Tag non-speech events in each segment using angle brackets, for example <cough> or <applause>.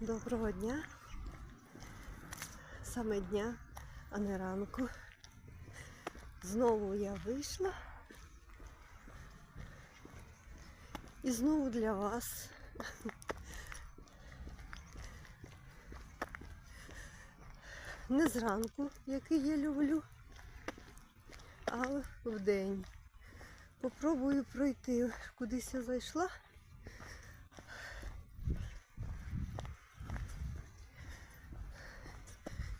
Доброго дня. Саме дня, а не ранку. Знову я вийшла. І знову для вас. Не зранку, який я люблю, а в день. Попробую пройти. Кудись я зайшла.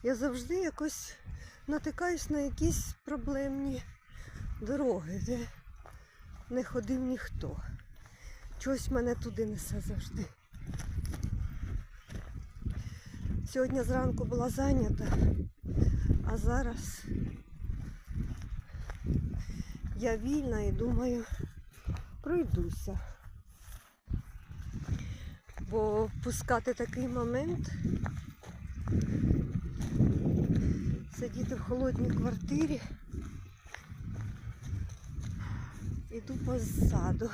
Я завжди якось натикаюсь на якісь проблемні дороги, де не ходив ніхто. Чогось мене туди несе завжди. Сьогодні зранку була зайнята, а зараз я вільна і думаю, пройдуся. Бо пускати такий момент сидіти в холодній квартирі. Іду позаду.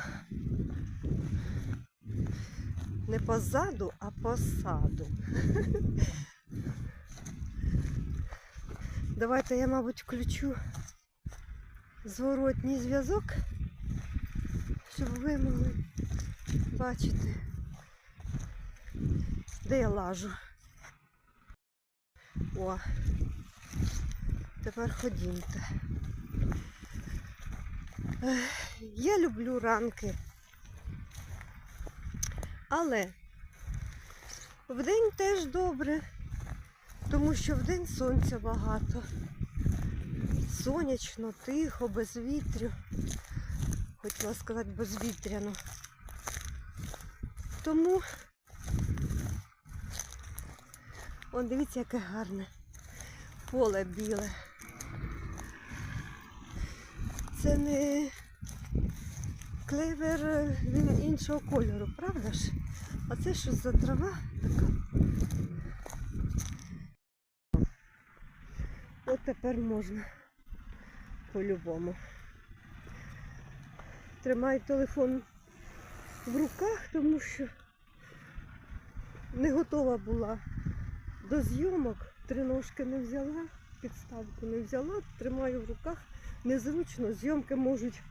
Не позаду, а посаду. Давайте я, мабуть, включу зворотній зв'язок, щоб ви могли бачити, де я лажу. О, тепер ходімте. Я люблю ранки. Але вдень теж добре, тому що вдень сонця багато. Сонячно, тихо, без вітрю. Хотіла сказати безвітряно. Тому Он дивіться, яке гарне поле біле. Це не клевер, він іншого кольору, правда ж? А це що за трава така? От тепер можна по-любому. Тримаю телефон в руках, тому що не готова була до зйомок. Три ножки не взяла, підставку не взяла, тримаю в руках. Незручно, зйомки можуть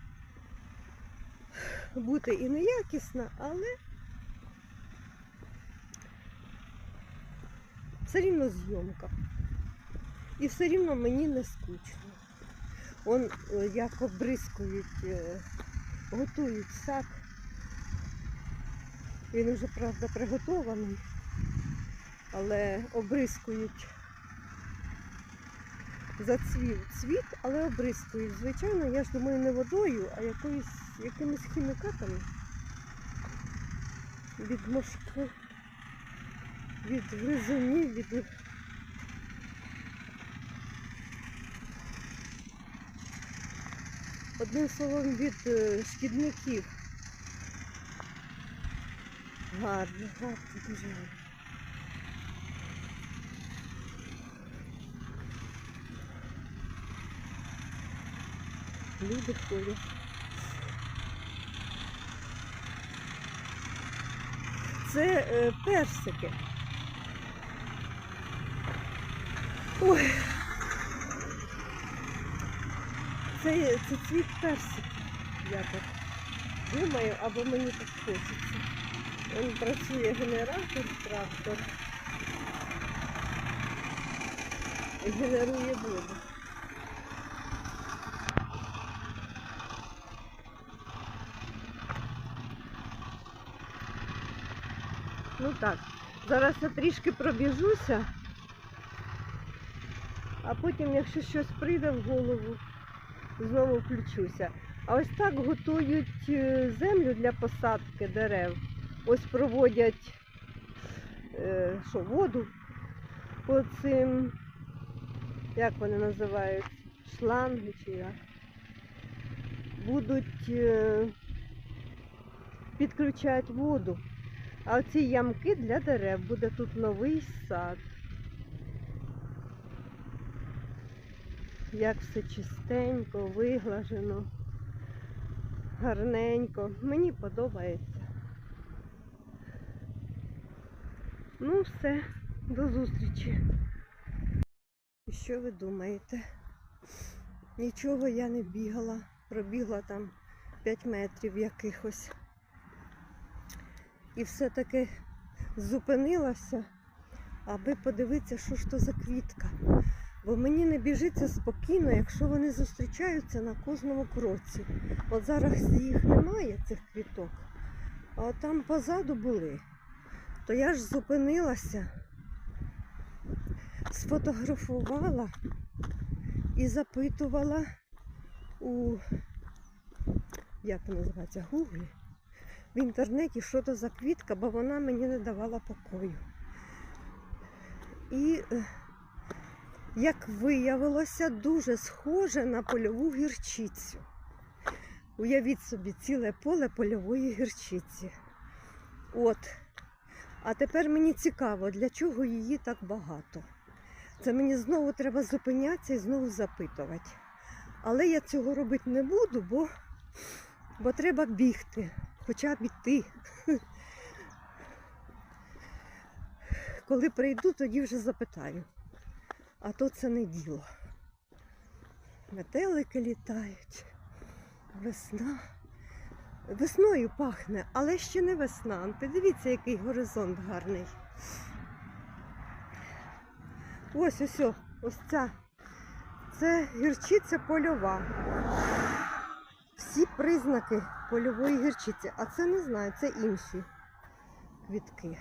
бути і неякісна, але все рівно зйомка. І все рівно мені не скучно. Он е, як обрискують, е, готують сак. Він вже, правда, приготований, але обрискують зацвів цвіт, але обрискують. Звичайно, я ж думаю, не водою, а якоюсь, якимись хімікатами від мошки, від гризунів, від Одним словом, від е, шкідників. Гарно, гарно, дуже гарно. Люди ходять. Це е, персики. Ой. Це, це цвіт персиків. Я так думаю, або мені так хочеться. Він працює генератор, трактор. Генерує воду. Так, зараз я трішки пробіжуся, а потім, якщо щось прийде в голову, знову включуся. А ось так готують е, землю для посадки дерев. Ось проводять е, що, воду по цим, як вони називають, шланги чи як. Будуть е, підключати воду. А оці ямки для дерев буде тут новий сад. Як все чистенько, виглажено, гарненько. Мені подобається. Ну, все, до зустрічі. Що ви думаєте? Нічого я не бігала. Пробігла там 5 метрів якихось. І все-таки зупинилася, аби подивитися, що ж то за квітка. Бо мені не біжиться спокійно, якщо вони зустрічаються на кожному кроці. От зараз їх немає, цих квіток, а там позаду були. То я ж зупинилася, сфотографувала і запитувала у як називається, Гуглі в інтернеті, що то за квітка, бо вона мені не давала покою. І, е, як виявилося, дуже схоже на польову гірчицю. Уявіть собі, ціле поле польової гірчиці. От. А тепер мені цікаво, для чого її так багато. Це мені знову треба зупинятися і знову запитувати. Але я цього робити не буду, бо, бо треба бігти, хоча б іти. Коли прийду, тоді вже запитаю. А то це не діло. Метелики літають, весна. Весною пахне, але ще не весна. Подивіться, який горизонт гарний. Ось ось, о, ось ця. Це гірчиця польова. Всі признаки польової гірчиці. А це не знаю, це інші квітки.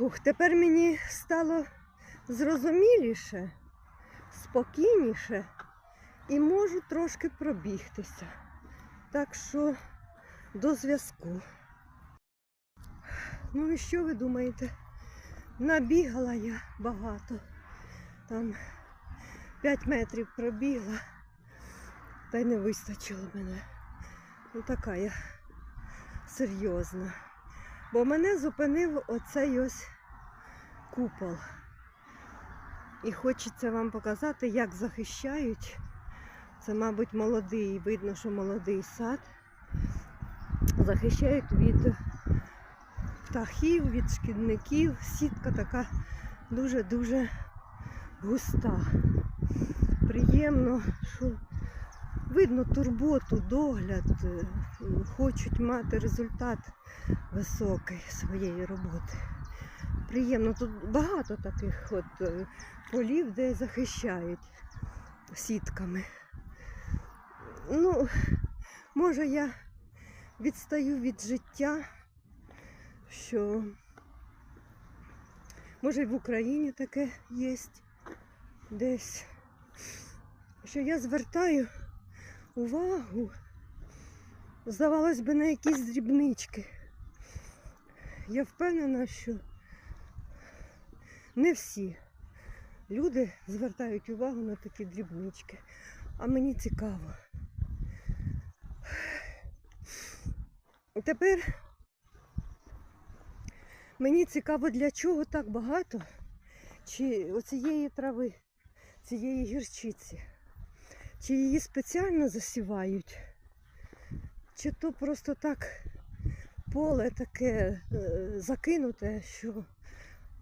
Ух, тепер мені стало зрозуміліше, спокійніше і можу трошки пробігтися. Так що до зв'язку. Ну і що ви думаєте? Набігала я багато. Там 5 метрів пробігла, та й не вистачило мене. Ну така я серйозна. Бо мене зупинив оцей ось купол. І хочеться вам показати, як захищають. Це, мабуть, молодий, видно, що молодий сад. Захищають від птахів, від шкідників. Сітка така дуже-дуже густа. Приємно, що видно турботу, догляд, е, хочуть мати результат високий своєї роботи. Приємно, тут багато таких от е, полів, де захищають сітками. Ну, може я відстаю від життя, що може і в Україні таке є десь, що я звертаю увагу, здавалось би, на якісь дрібнички. Я впевнена, що не всі люди звертають увагу на такі дрібнички. А мені цікаво. Тепер мені цікаво, для чого так багато чи оцієї трави, цієї гірчиці. Чи її спеціально засівають, чи то просто так поле таке е, закинуте, що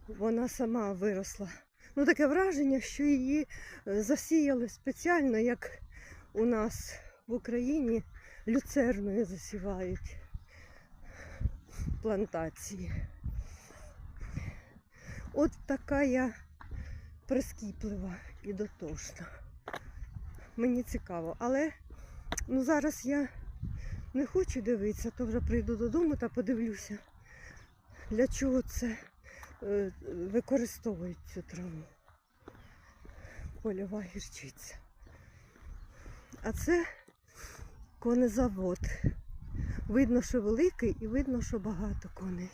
вона сама виросла. Ну, таке враження, що її е, засіяли спеціально, як у нас в Україні люцерною засівають плантації. От така я прискіплива і дотошна. Мені цікаво, але ну, зараз я не хочу дивитися, то вже прийду додому та подивлюся, для чого це е, використовують цю траву. Польова гірчиця. А це конезавод. Видно, що великий і видно, що багато коней.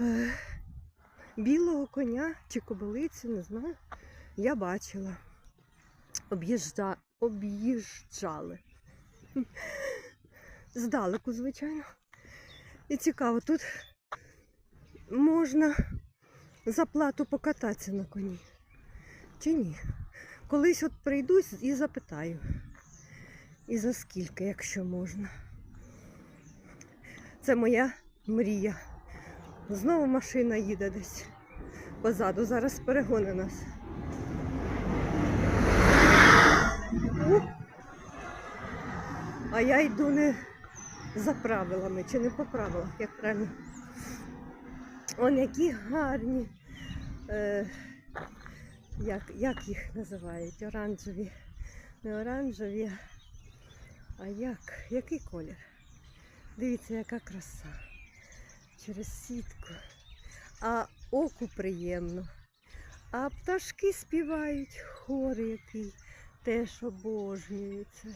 Е, Білого коня чи кобилицю, не знаю, я бачила. Об'їжджа... Об'їжджали. <laughs> Здалеку, звичайно. І цікаво, тут можна за плату покататися на коні. Чи ні? Колись от прийду і запитаю. І за скільки, якщо можна. Це моя мрія. Знову машина їде десь позаду. Зараз перегони нас. У. А я йду не за правилами чи не по правилах, як правильно. Он які гарні. Е, як, як їх називають? Оранжеві. Не оранжеві, а як? Який колір? Дивіться, яка краса. Через сітку. А оку приємно. А пташки співають, хор який теж обожнюється.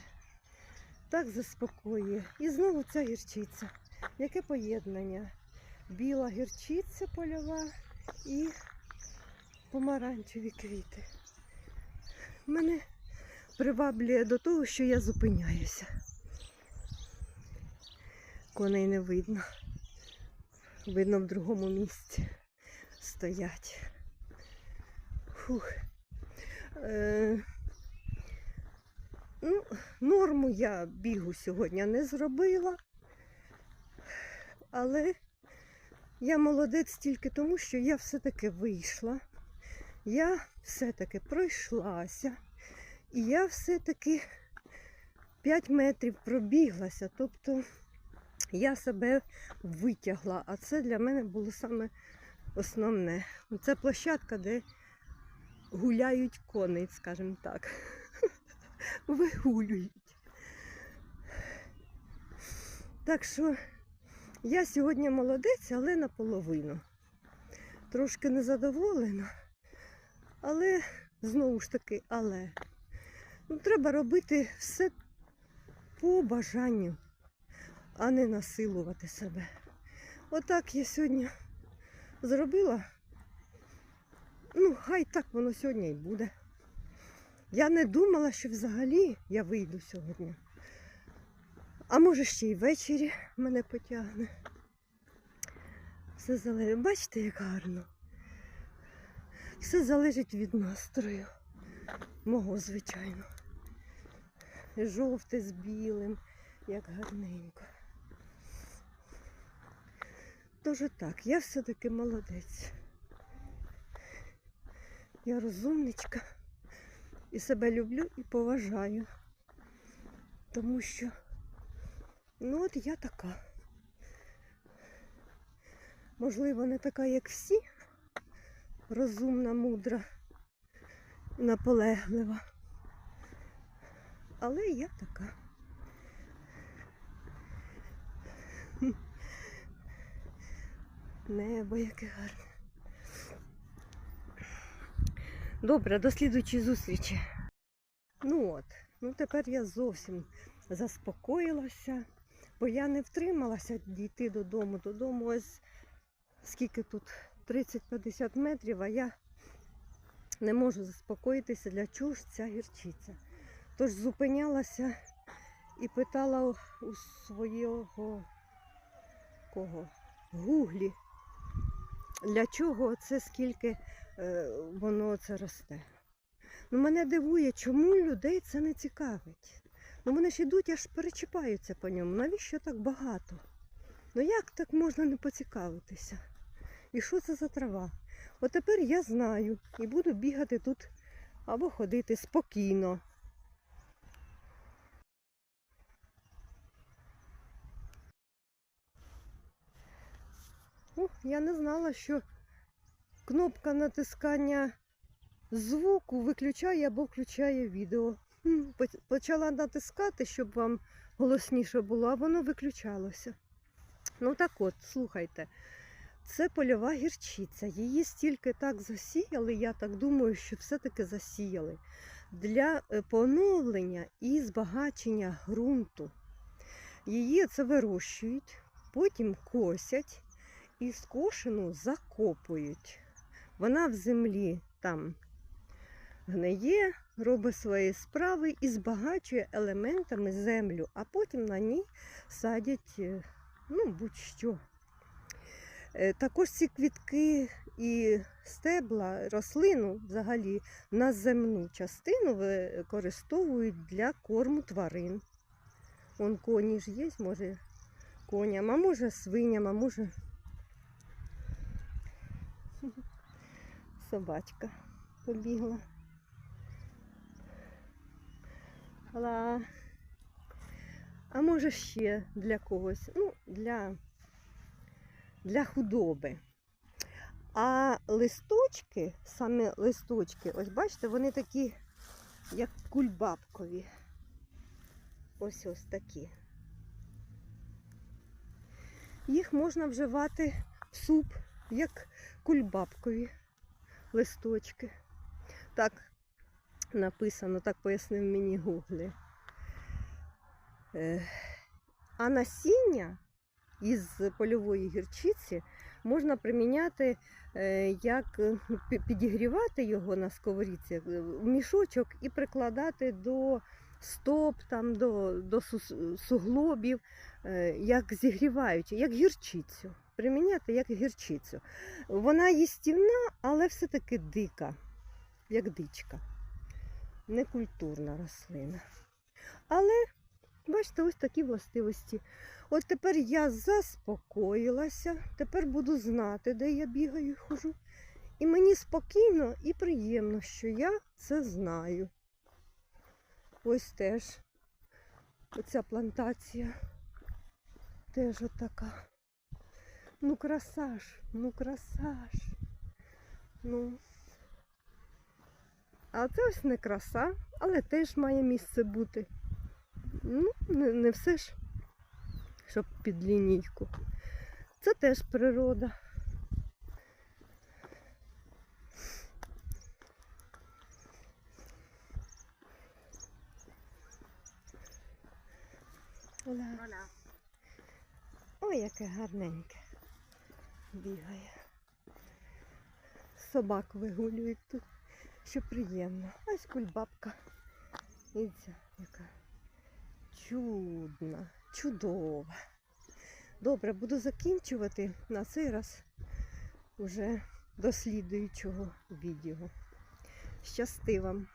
Так заспокоює. І знову ця гірчиця. Яке поєднання? Біла гірчиця польова і помаранчеві квіти. Мене приваблює до того, що я зупиняюся. Коней не видно. Видно в другому місці стоять. Фух. Е, ну, норму я бігу сьогодні не зробила, але я молодець тільки тому, що я все-таки вийшла. Я все-таки пройшлася. І я все-таки 5 метрів пробіглася. Тобто я себе витягла, а це для мене було саме основне. Це площадка, де гуляють коней, скажімо так. Вигулюють. Так що я сьогодні молодець, але наполовину. Трошки незадоволена, але знову ж таки, але ну, треба робити все по бажанню, а не насилувати себе. Отак я сьогодні зробила. Ну, хай так воно сьогодні і буде. Я не думала, що взагалі я вийду сьогодні. А може ще й ввечері мене потягне. Все залежить. Бачите, як гарно. Все залежить від настрою. Мого, звичайно. Жовте з білим, як гарненько. Тож так, я все-таки молодець. Я розумничка і себе люблю і поважаю. Тому що, ну от я така. Можливо, не така, як всі, розумна, мудра, наполеглива. Але я така. Небо яке гарне. Добре, до слідуючої зустрічі. Ну от, ну тепер я зовсім заспокоїлася, бо я не втрималася дійти додому. Додому ось скільки тут 30-50 метрів, а я не можу заспокоїтися, для чого ж ця гірчиця. Тож зупинялася і питала у- свого кого? Гуглі, для чого це скільки воно це росте. Ну, мене дивує, чому людей це не цікавить. Ну вони ж ідуть, аж перечіпаються по ньому. Навіщо так багато? Ну як так можна не поцікавитися? І що це за трава? От тепер я знаю і буду бігати тут або ходити спокійно. О, я не знала, що кнопка натискання звуку виключає або включає відео. Почала натискати, щоб вам голосніше було, а воно виключалося. Ну так от, слухайте, це польова гірчиця. Її стільки так засіяли, я так думаю, що все-таки засіяли для е, поновлення і збагачення ґрунту. Її це вирощують, потім косять і скошену закопують. Вона в землі там гниє, робить свої справи і збагачує елементами землю, а потім на ній садять е, ну, будь-що. Е, Також ці квітки і стебла, рослину взагалі на земну частину використовують для корму тварин. Вон коні ж є, може, коням, а може свиням, а може собачка побігла. Ла. А може ще для когось, ну, для, для худоби. А листочки, саме листочки, ось бачите, вони такі, як кульбабкові. Ось ось такі. Їх можна вживати в суп, як кульбабкові листочки. Так написано, так пояснив мені гуглі. Е, А насіння із польової гірчиці можна приміняти, е, як е, пі- підігрівати його на сковорідці в мішочок і прикладати до стоп, там, до, до суглобів, як зігріваючи, як гірчицю. Приміняти як гірчицю. Вона їстівна, але все-таки дика, як дичка. Некультурна рослина. Але, бачите, ось такі властивості. От тепер я заспокоїлася, тепер буду знати, де я бігаю і хожу. І мені спокійно і приємно, що я це знаю. Ось теж оця плантація теж отака. Ну, краса ж, ну краса ж. Ну. А це ось не краса, але теж має місце бути. Ну, не, не все ж, щоб під лінійку. Це теж природа. Оля. Ой, яке гарненьке. Бігає. Собак вигулюють тут, що приємно. Ось кульбабка. Дивіться, яка чудна, чудова. Добре, буду закінчувати на цей раз уже до слідуючого відео. Щасти вам!